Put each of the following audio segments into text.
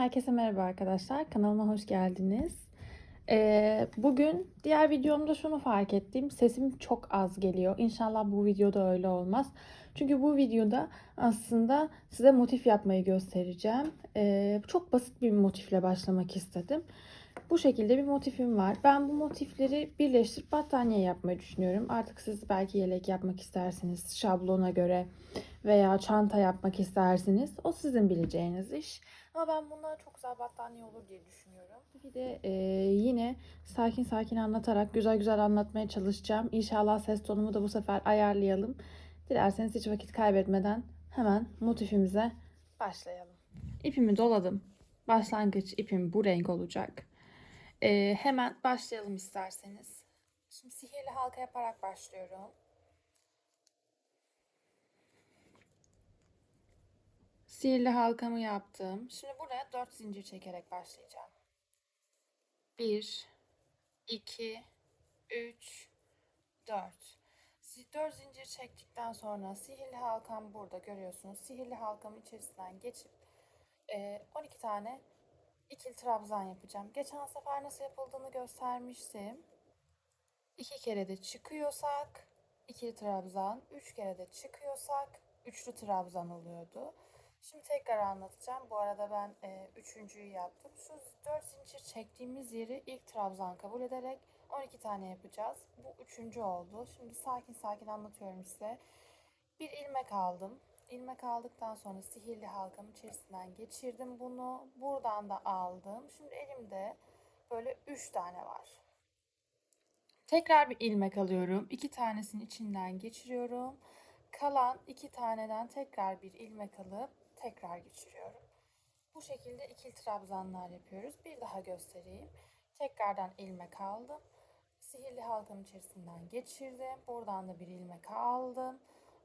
Herkese merhaba arkadaşlar. Kanalıma hoş geldiniz. Ee, bugün diğer videomda şunu fark ettim. Sesim çok az geliyor. İnşallah bu videoda öyle olmaz. Çünkü bu videoda aslında size motif yapmayı göstereceğim. Ee, çok basit bir motifle başlamak istedim. Bu şekilde bir motifim var. Ben bu motifleri birleştirip battaniye yapmayı düşünüyorum. Artık siz belki yelek yapmak istersiniz şablona göre veya çanta yapmak istersiniz. O sizin bileceğiniz iş. Ama ben bundan çok güzel battaniye olur diye düşünüyorum. Bir de e, yine sakin sakin anlatarak güzel güzel anlatmaya çalışacağım. İnşallah ses tonumu da bu sefer ayarlayalım. Dilerseniz hiç vakit kaybetmeden hemen motifimize başlayalım. İpimi doladım. Başlangıç ipim bu renk olacak. E, hemen başlayalım isterseniz. Şimdi sihirli halka yaparak başlıyorum. Sihirli halkamı yaptım. Şimdi buraya 4 zincir çekerek başlayacağım. 1 2 3 4 4 zincir çektikten sonra sihirli halkam burada görüyorsunuz. Sihirli halkamın içerisinden geçip 12 tane ikili trabzan yapacağım. Geçen sefer nasıl yapıldığını göstermiştim. 2 kere de çıkıyorsak ikili trabzan, 3 kere de çıkıyorsak üçlü trabzan oluyordu. Şimdi tekrar anlatacağım. Bu arada ben e, üçüncüyü yaptım. Şu dört zincir çektiğimiz yeri ilk trabzan kabul ederek 12 tane yapacağız. Bu üçüncü oldu. Şimdi sakin sakin anlatıyorum size. Bir ilmek aldım. İlmek aldıktan sonra sihirli halkamın içerisinden geçirdim bunu. Buradan da aldım. Şimdi elimde böyle üç tane var. Tekrar bir ilmek alıyorum. İki tanesini içinden geçiriyorum. Kalan iki taneden tekrar bir ilmek alıp tekrar geçiriyorum. Bu şekilde ikili trabzanlar yapıyoruz. Bir daha göstereyim. Tekrardan ilmek aldım. Sihirli halkanın içerisinden geçirdim. Buradan da bir ilmek aldım.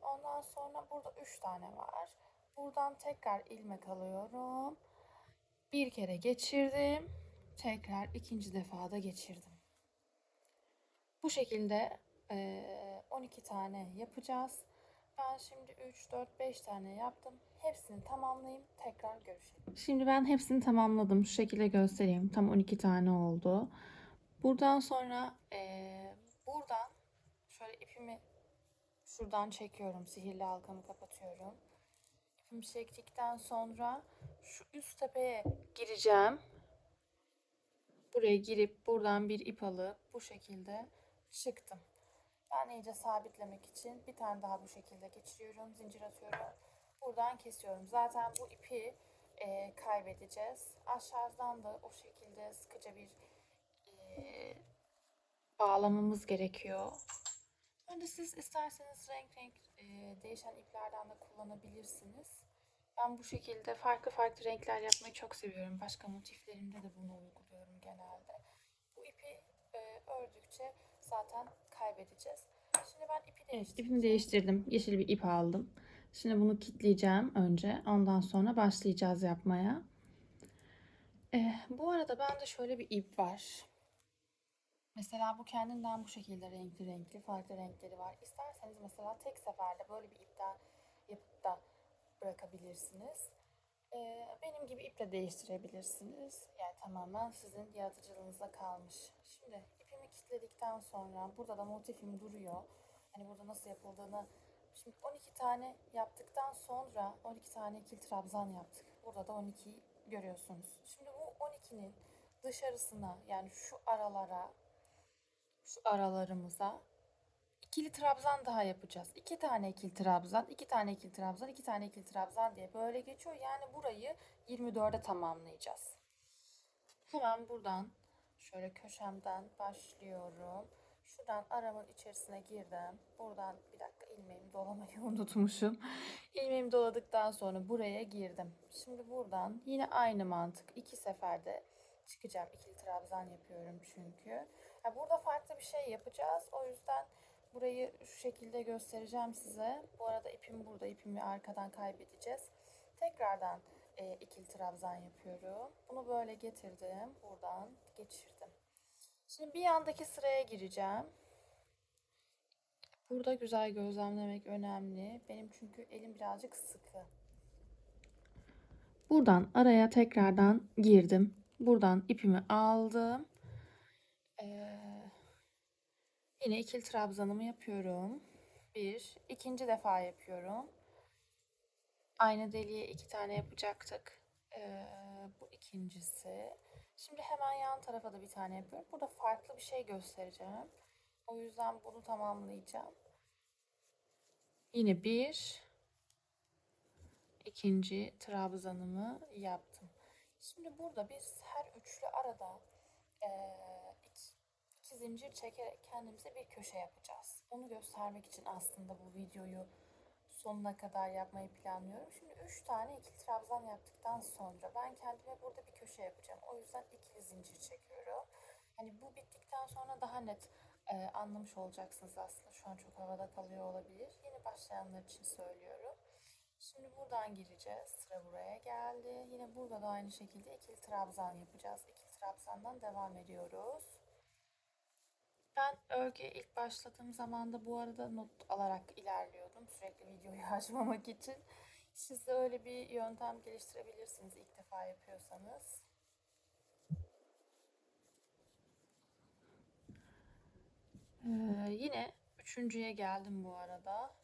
Ondan sonra burada 3 tane var. Buradan tekrar ilmek alıyorum. Bir kere geçirdim. Tekrar ikinci defada geçirdim. Bu şekilde 12 tane yapacağız. Ben şimdi 3, 4, 5 tane yaptım. Hepsini tamamlayayım. Tekrar görüşelim. Şimdi ben hepsini tamamladım. Şu şekilde göstereyim. Tam 12 tane oldu. Buradan sonra ee, buradan şöyle ipimi şuradan çekiyorum. Sihirli halkamı kapatıyorum. İpimi çektikten sonra şu üst tepeye gireceğim. Buraya girip buradan bir ip alıp bu şekilde çıktım. Ben iyice sabitlemek için bir tane daha bu şekilde geçiriyorum. Zincir atıyorum. Buradan kesiyorum. Zaten bu ipi e, kaybedeceğiz. Aşağıdan da o şekilde sıkıca bir e, bağlamamız gerekiyor. Önce siz isterseniz renk renk e, değişen iplerden de kullanabilirsiniz. Ben bu şekilde farklı farklı renkler yapmayı çok seviyorum. Başka motiflerimde de bunu uyguluyorum genelde. Bu ipi e, ördükçe zaten kaybedeceğiz. Şimdi ben ipi değiştirdim. Evet, ipimi değiştirdim. Yeşil bir ip aldım. Şimdi bunu kitleyeceğim önce. Ondan sonra başlayacağız yapmaya. Ee, bu arada bende şöyle bir ip var. Mesela bu kendinden bu şekilde renkli renkli farklı renkleri var. İsterseniz mesela tek seferde böyle bir ipten yapıp da bırakabilirsiniz. Ee, benim gibi iple değiştirebilirsiniz. Yani tamamen sizin yaratıcılığınıza kalmış. Şimdi ipimi kilitledikten sonra burada da motifim duruyor. Hani burada nasıl yapıldığını Şimdi 12 tane yaptıktan sonra 12 tane ikili trabzan yaptık. Burada da 12 görüyorsunuz. Şimdi bu 12'nin dışarısına yani şu aralara şu aralarımıza ikili trabzan daha yapacağız. İki tane ikili trabzan, iki tane ikili trabzan, iki tane ikili trabzan diye böyle geçiyor. Yani burayı 24'e tamamlayacağız. Hemen buradan şöyle köşemden başlıyorum. Şuradan aramın içerisine girdim. Buradan bir dakika ilmeğimi dolamayı unutmuşum. İlmeğimi doladıktan sonra buraya girdim. Şimdi buradan yine aynı mantık. iki seferde çıkacağım. İkili trabzan yapıyorum çünkü. Yani burada farklı bir şey yapacağız. O yüzden burayı şu şekilde göstereceğim size. Bu arada ipim burada. İpimi arkadan kaybedeceğiz. Tekrardan e, ikili trabzan yapıyorum. Bunu böyle getirdim. Buradan geçirdim. Şimdi bir yandaki sıraya gireceğim. Burada güzel gözlemlemek önemli. Benim çünkü elim birazcık sıkı. Buradan araya tekrardan girdim. Buradan ipimi aldım. Ee, yine ikili trabzanımı yapıyorum. Bir, ikinci defa yapıyorum. Aynı deliğe iki tane yapacaktık. Ee, bu ikincisi. Şimdi hemen yan tarafa da bir tane yapıyorum. Burada farklı bir şey göstereceğim. O yüzden bunu tamamlayacağım. Yine bir, ikinci trabzanımı yaptım. Şimdi burada biz her üçlü arada eee, iki, zincir çekerek kendimize bir köşe yapacağız. Onu göstermek için aslında bu videoyu sonuna kadar yapmayı planlıyorum. Şimdi üç tane ikili trabzan yaptıktan sonra ben kendime burada bir köşe yapacağım. O yüzden ikili zincir çekiyorum. Hani bu bittikten sonra daha net eee, anlamış olacaksınız aslında. Şu an çok havada kalıyor olabilir. Yeni başlayanlar için söylüyorum. Şimdi buradan gireceğiz. Sıra buraya geldi. Yine burada da aynı şekilde ikili trabzan yapacağız. İkili trabzandan devam ediyoruz. Ben örgüye ilk başladığım zaman da bu arada not alarak ilerliyordum. Sürekli videoyu açmamak için. Siz de öyle bir yöntem geliştirebilirsiniz ilk defa yapıyorsanız. Ee, yine üçüncüye geldim bu arada.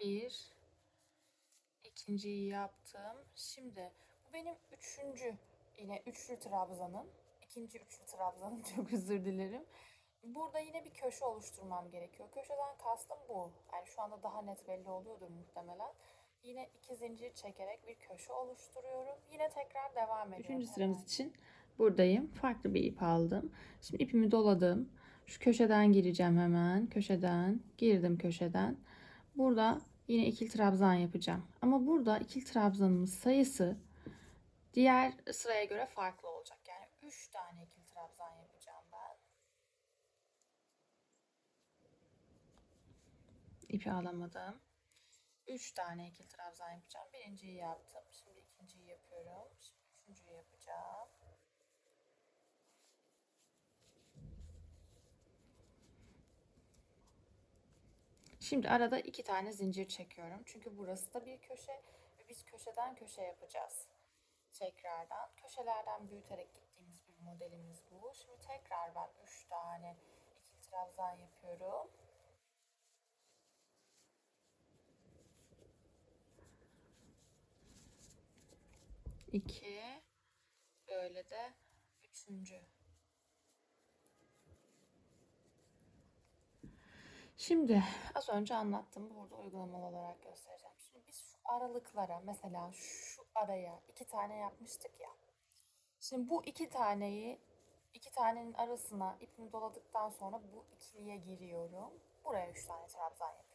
Bir, ikinciyi yaptım. Şimdi bu benim üçüncü yine üçlü trabzanım. İkinci üçlü trabzanım çok özür dilerim. Burada yine bir köşe oluşturmam gerekiyor. Köşeden kastım bu. Yani şu anda daha net belli oluyordur muhtemelen. Yine iki zincir çekerek bir köşe oluşturuyorum. Yine tekrar devam ediyorum. Üçüncü sıramız için buradayım. Farklı bir ip aldım. Şimdi ipimi doladım. Şu köşeden gireceğim hemen. Köşeden girdim köşeden. Burada yine ikili trabzan yapacağım. Ama burada ikili trabzanımın sayısı diğer sıraya göre farklı olacak. Yani 3 tane ikili trabzan yapacağım ben. İpi alamadım. 3 tane ikili trabzan yapacağım. Birinciyi yaptım. Şimdi ikinciyi yapıyorum. Şimdi üçüncüyü yapacağım. Şimdi arada iki tane zincir çekiyorum. Çünkü burası da bir köşe ve biz köşeden köşe yapacağız. Tekrardan köşelerden büyüterek gittiğimiz bir modelimiz bu. Şimdi tekrar ben 3 tane ikili trabzan yapıyorum. İki, böyle de üçüncü. Şimdi az önce anlattığımı burada uygulamalı olarak göstereceğim. Şimdi biz şu aralıklara mesela şu araya iki tane yapmıştık ya. Şimdi bu iki taneyi iki tanenin arasına ipimi doladıktan sonra bu ikiliye giriyorum. Buraya üç tane trabzan yapıyorum.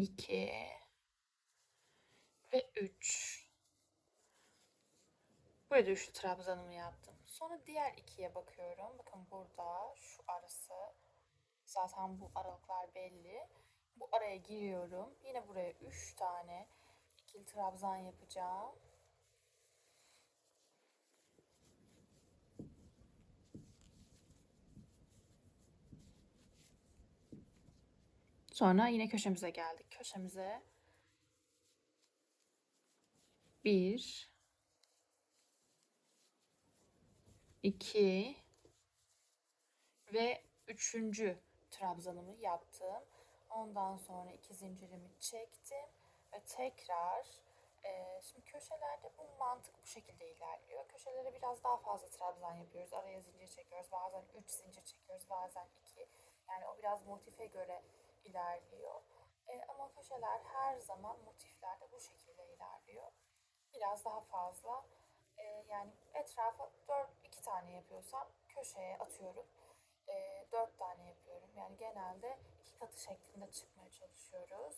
İki ve üç. Burada üçlü trabzanımı yaptım. Sonra diğer ikiye bakıyorum. Bakın burada şu arası. Zaten bu aralıklar belli. Bu araya giriyorum. Yine buraya üç tane ikili trabzan yapacağım. Sonra yine köşemize geldik. Köşemize bir, 2 ve üçüncü trabzanımı yaptım. Ondan sonra iki zincirimi çektim ve tekrar e, şimdi köşelerde bu mantık bu şekilde ilerliyor. Köşelere biraz daha fazla trabzan yapıyoruz. Araya zincir çekiyoruz. Bazen 3 zincir çekiyoruz. Bazen 2. Yani o biraz motife göre ilerliyor. E, ama köşeler her zaman motiflerde bu şekilde ilerliyor. Biraz daha fazla e, yani etrafa 4 2 tane yapıyorsam köşeye atıyorum. E, 4 tane yapıyorum. Yani genelde iki katı şeklinde çıkmaya çalışıyoruz.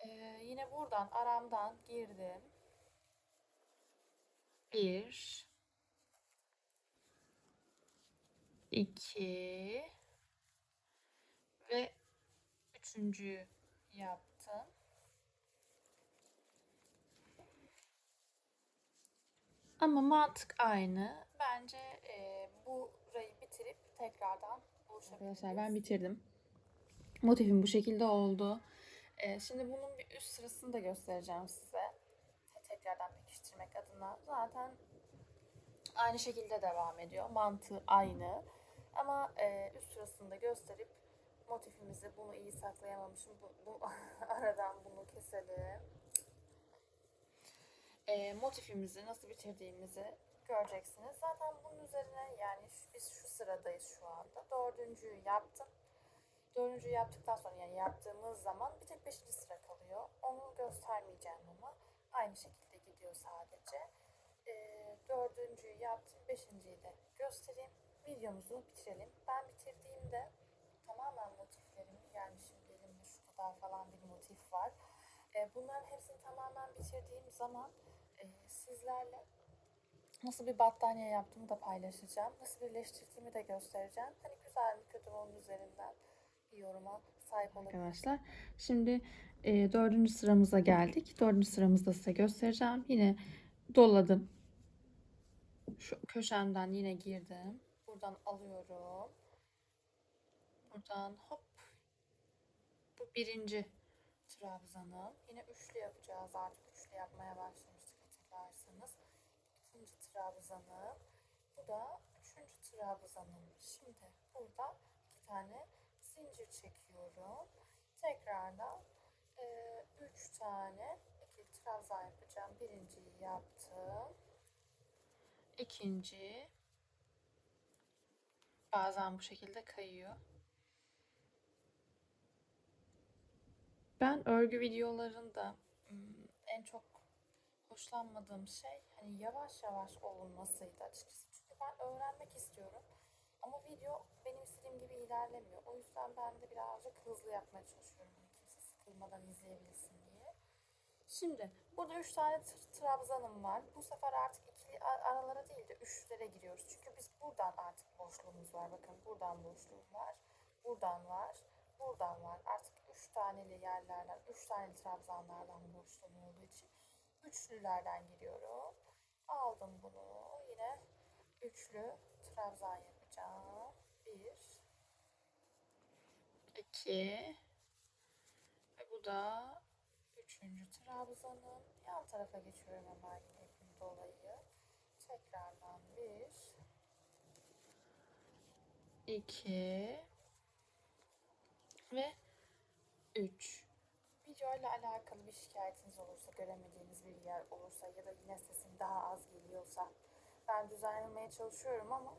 E, yine buradan aramdan girdim. 1 2 ve üçüncüyü yaptım. Ama mantık aynı. Bence e, burayı bitirip tekrardan Arkadaşlar ben bitirdim. Motifim bu şekilde oldu. Ee, şimdi bunun bir üst sırasını da göstereceğim size. Tekrardan pekiştirmek adına. Zaten aynı şekilde devam ediyor. Mantığı aynı. Ama e, üst sırasını da gösterip motifimizi bunu iyi saklayamamışım. Bu, bu aradan bunu keselim. E, motifimizi nasıl bitirdiğimizi göreceksiniz. Zaten bunun üzerine yani şu- biz şu sıradayız şu anda. Dördüncüyü yaptım. Dördüncüyü yaptıktan sonra yani yaptığımız zaman bir tek beşinci sıra kalıyor. Onu göstermeyeceğim ama aynı şekilde gidiyor sadece. Ee, dördüncüyü yaptım. Beşinciyi de göstereyim. Videomuzu bitirelim. Ben bitirdiğimde şimdi elimde şu kadar falan bir motif var. Ee, bunların hepsini tamamen bitirdiğim zaman e, sizlerle nasıl bir battaniye yaptığımı da paylaşacağım. Nasıl birleştirdiğimi de göstereceğim. Hani güzel mi kötü mü onun üzerinden bir yoruma sahip olabilirsiniz. Arkadaşlar şimdi e, dördüncü sıramıza geldik. Dördüncü sıramızda size göstereceğim. Yine doladım. Şu köşemden yine girdim. Buradan alıyorum. Buradan hop. Bu birinci trabzanım. Yine üçlü yapacağız artık. Üçlü yapmaya başlamıştık hatırlarsanız. İkinci trabzanım. Bu da üçüncü trabzanım. Şimdi burada iki tane zincir çekiyorum. Tekrardan e, üç tane ikili trabzan yapacağım. Birinciyi yaptım. İkinci bazen bu şekilde kayıyor. Ben örgü videolarında en çok hoşlanmadığım şey hani yavaş yavaş olunmasıydı açıkçası. Çünkü ben öğrenmek istiyorum. Ama video benim istediğim gibi ilerlemiyor. O yüzden ben de birazcık hızlı yapmaya çalışıyorum. Hani kimse sıkılmadan izleyebilsin diye. Şimdi burada 3 tane tr- trabzanım var. Bu sefer artık ikili aralara değil de üçlere giriyoruz. Çünkü biz buradan artık boşluğumuz var. Bakın buradan boşluğum var. Buradan var. Buradan var. Artık 3 taneli yerlerden, 3 tane trabzanlardan boşluğum olduğu için üçlülerden giriyorum. Aldım bunu. Yine üçlü trabzan yapacağım. Bir, iki ve bu da üçüncü trabzanım. Yan tarafa geçiyorum hemen ipim dolayı. Tekrardan bir, iki ve üç. Videoyla alakalı bir şikayetiniz olursa, göremediğiniz bir yer olursa ya da yine sesim daha az geliyorsa ben düzenlemeye çalışıyorum ama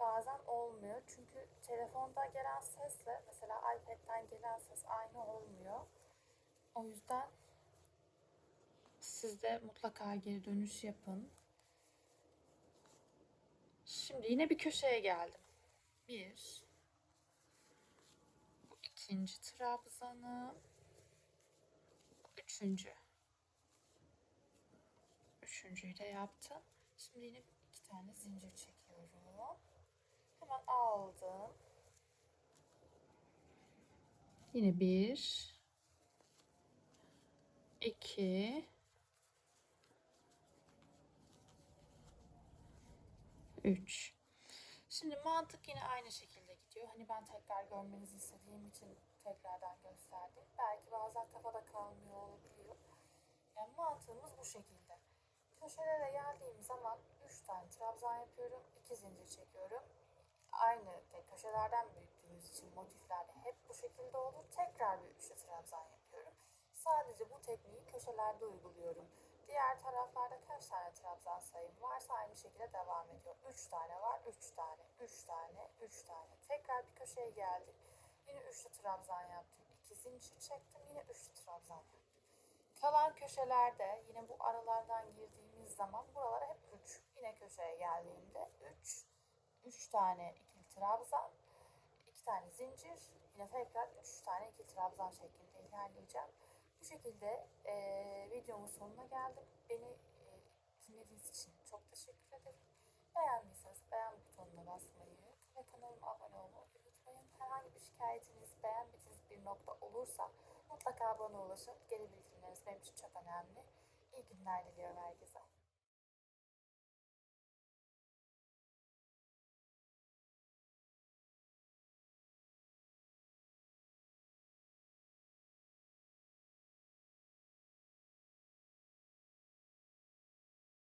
bazen olmuyor. Çünkü telefonda gelen sesle mesela iPad'den gelen ses aynı olmuyor. O yüzden siz de mutlaka geri dönüş yapın. Şimdi yine bir köşeye geldim. Bir. İkinci trabzanım. Üçüncü. Üçüncüyü de yaptım. Şimdi yine iki tane zincir çekiyorum. Hemen aldım. Yine bir, iki, üç. Şimdi mantık yine aynı şekilde gidiyor. Hani ben tekrar görmenizi istediğim için tekrardan gösterdim. Belki bazen kafada kalmıyor olabiliyor. Yani mantığımız bu şekilde. Köşelere geldiğim zaman 3 tane trabzan yapıyorum. 2 zincir çekiyorum. Aynı tek köşelerden büyüttüğümüz için motiflerde hep bu şekilde olur. Tekrar bir üçlü trabzan yapıyorum. Sadece bu tekniği köşelerde uyguluyorum. Diğer taraflarda kaç tane trabzan sayım varsa aynı şekilde devam ediyor. 3 tane var, 3 tane, 3 tane, 3 tane. Tekrar bir köşeye geldim. Yine üçlü trabzan yaptım. 2 zincir çektim. Yine üçlü trabzan yaptım. Kalan köşelerde yine bu aralardan girdiğimiz zaman buralara hep 3. Yine köşeye geldiğimde 3, 3 tane ikili trabzan, 2 tane zincir, yine tekrar 3 tane ikili trabzan şeklinde ilerleyeceğim. Bu şekilde eee videomun sonuna geldim. Beni eee, dinlediğiniz için çok teşekkür ederim. Ve kanalıma abone olmayı unutmayın. Herhangi bir şikayetiniz, beğenmediğiniz bir nokta olursa mutlaka bana ulaşın. Geri bildirimleriniz benim için çok önemli. İyi günler diliyorum herkese.